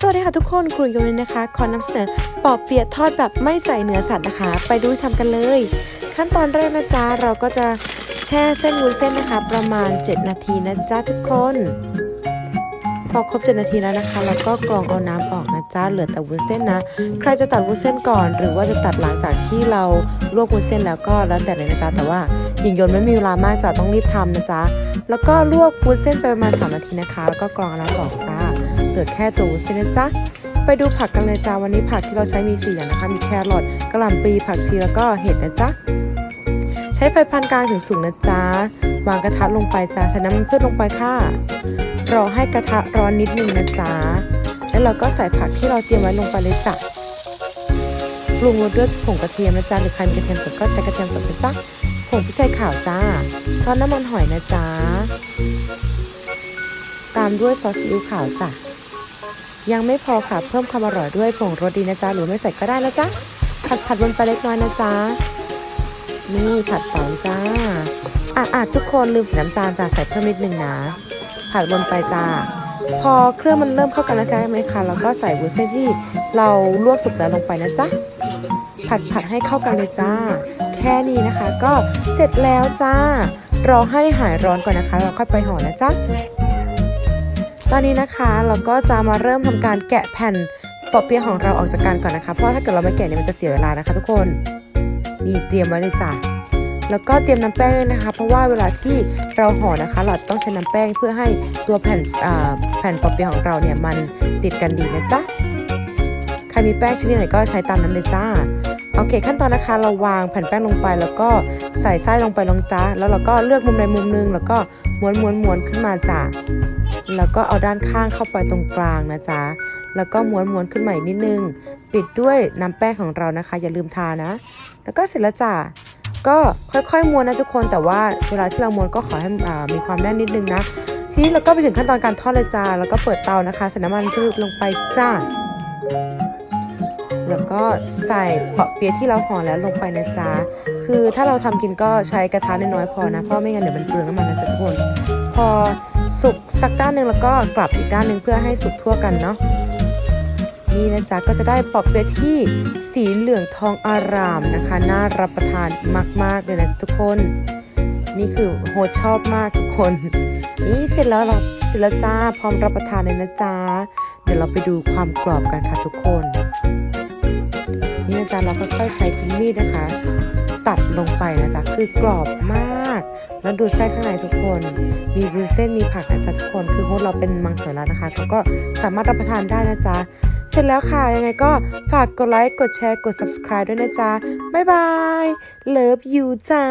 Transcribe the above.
สวัสดีค่ะทุกคนครูโยนนะคะ ขอนำเสนอปอบเปียะทอดแบบไม่ใส่เนื้อสัตว์นะคะ ไปดูทำกันเลย ขั้นตอนแรกนะจ๊ะ เราก็จะแช่เส้นวุ้นเส้นนะคะ ประมาณ 7 นาทีนะจ๊ะทุกคน พอครบ 7 นาทีแล้วนะคะ เราก็กรองเอาน้ำออกนะจ๊ะเหลือแต่วุ้นเส้นนะ ใครจะตัดวุ้นเส้นก่อน หรือว่าจะตัดหลังจากที่เราลวกวุ้นเส้นแล้วก็แล้วแต่เลยนะจ๊ะแต่ว่าหญิงโยนไม่มีเวลามากจ้ะต้องรีบทำนะจ๊ะแล้วก็ลวกวุ้นเส้นไปประมาณ3นาทีนะคะ แล้วก็กรองน้ำออกจ้าเห ลือแค่ตัวส้นนะจ๊ะไปดูผักกันเลยจ้าวันนี้ผักที่เราใช้มี4อย่างนะคะ มีแครอทกระหล่ำปลีผักชีแล้วก็เห็ดนะจ๊ะใช้ไฟปานกลางถึงสูงนะจ๊ะวางกระทะลงไปจ้าใส่น้ำมันพืชลงไปค่ะรอให้กระทะร้อนนิดนึงนะจ๊ะแล้วเราก็ใส่ผักที่เราเตรียมไว้ลงไปเลยจ้ะปรุงรสด้วยผงกระเทียมนะจ๊ะหรือใครมีกระเทียมสดก็ใช้กระเทียมสดนะจ๊ะผงพริกไทยขาวจ้าซอสน้ำมันหอยนะจ๊ะตามด้วยซอสซีอิ๊วขาวจ้ะ ยังไม่พอค่ะเพิ่มความอร่อยด้วยผงรสดีนะจ๊ะหรือไม่ใส่ก็ได้นะจ๊ะผัดผัดลงไปเล็กน้อยนะจ๊ะนี่ผัดสองจ้าอะอะทุกคนลืมใส่น้ำตาลจ้ะใส่เพิ่มนิดนึงนะผัดลงไปจ้าพอเครื่องมันเริ่มเข้ากันแล้วใช่ไหมคะเราก็ใส่วุ้นเส้นที่เราลวกสุกแล้วลงไปนะจ๊ะผัดผัดให้เข้ากันเลยจ้า แค่นี้นะคะ ก็เสร็จแล้วจ้ารอให้หายร้อนก่อนนะคะ เราค่อยไปห่อนะจ๊ะ ตอนนี้นะคะเราก็จะมาเริ่มทำการแกะแผ่นปอเปี๊ยะของเราออกจากกันก่อนนะคะ เพราะถ้าเกิดเราไม่แกะเนี่ยมันจะเสียเวลานะคะ ทุกคนนี่เตรียมไว้เลยจ้ะแล้วก็เตรียมน้ำแป้งด้วยนะคะ เพราะว่าเวลาที่เราห่อนะคะ เราต้องใช้น้ำแป้งเพื่อให้ตัวแผ่นแผ่นปอเปี๊ยะของเราเนี่ยมันติดกันดีนะจ๊ะใครมีแป้งชนิดไหนก็ใช้ตามนั้นเลยจ้าโอเคขั้นตอนนะคะเราวางแผ่นแป้งลงไป แล้วก็ใส่ไส้ลงไปลงจ้าแล้วเราก็เลือกมุมใดมุมหนึง แล้วก็ม้วนม้วนม้วนขึ้นมาจ้า แล้วก็เอาด้านข้างเข้าไปตรงกลางนะจ๊ะ แล้วก็ม้วนม้วนขึ้นมาอีกนิดนึง ปิดด้วยน้ำแป้งของเรานะคะ อย่าลืมทานะ แล้วก็เสร็จแล้วจ้ะ ก็ค่อยๆม้วนนะทุกคน แต่ว่าเวลาที่เราม้วนก็ขอให้มีความแน่นนิดนึงนะ ทีนี้เราก็ไปถึงขั้นตอนการทอดเลยจ้า แล้วก็เปิดเตานะคะ ใส่น้ำมันพืชลงไปจ้า แล้วก็ใส่เปาะเปียะที่เราห่อแล้วลงไปนะจ๊ะ คือถ้าเราทำกินก็ใช้กระทะน้อยๆพอนะ เพราะไม่งั้นเดี๋ยวมันเปลืองน้ำมันนะจ๊ะทุกคน พอ สุกสักด้านหนึ่งแล้วก็กลับอีกด้านหนึ่งเพื่อให้สุกทั่วกันเนาะนี่นะจ๊ะก็จะได้ปอบเปี๊ยะที่สีเหลืองทองอารามนะคะ น่ารับประทานมาก ๆ เลยนะทุกคน นี่คือโฮชอบมากทุกคน นี่เสร็จแล้วเราเสร็จแล้วจ้าพร้อมรับประทานเลยนะจ๊ะเดี๋ยวเราไปดูความกรอบกันค่ะทุกคน นี่นะจ๊ะเราค่อยๆใช้มีดนะคะ ตัดลงไปนะจ๊ะคือกรอบมาก แล้วดูไส้ข้างในทุกคน มีวุ้นเส้นมีผักนะจ๊ะทุกคน คือโฮสเราเป็นมังสวิรัตนะคะเขาก็สามารถรับประทานได้นะจ๊ะ เสร็จแล้วค่ะ ยังไงก็ฝากกดไลค์ กดแชร์ กด subscribe ด้วยนะจ๊ะ บ๊ายบาย เลิฟยูจ้า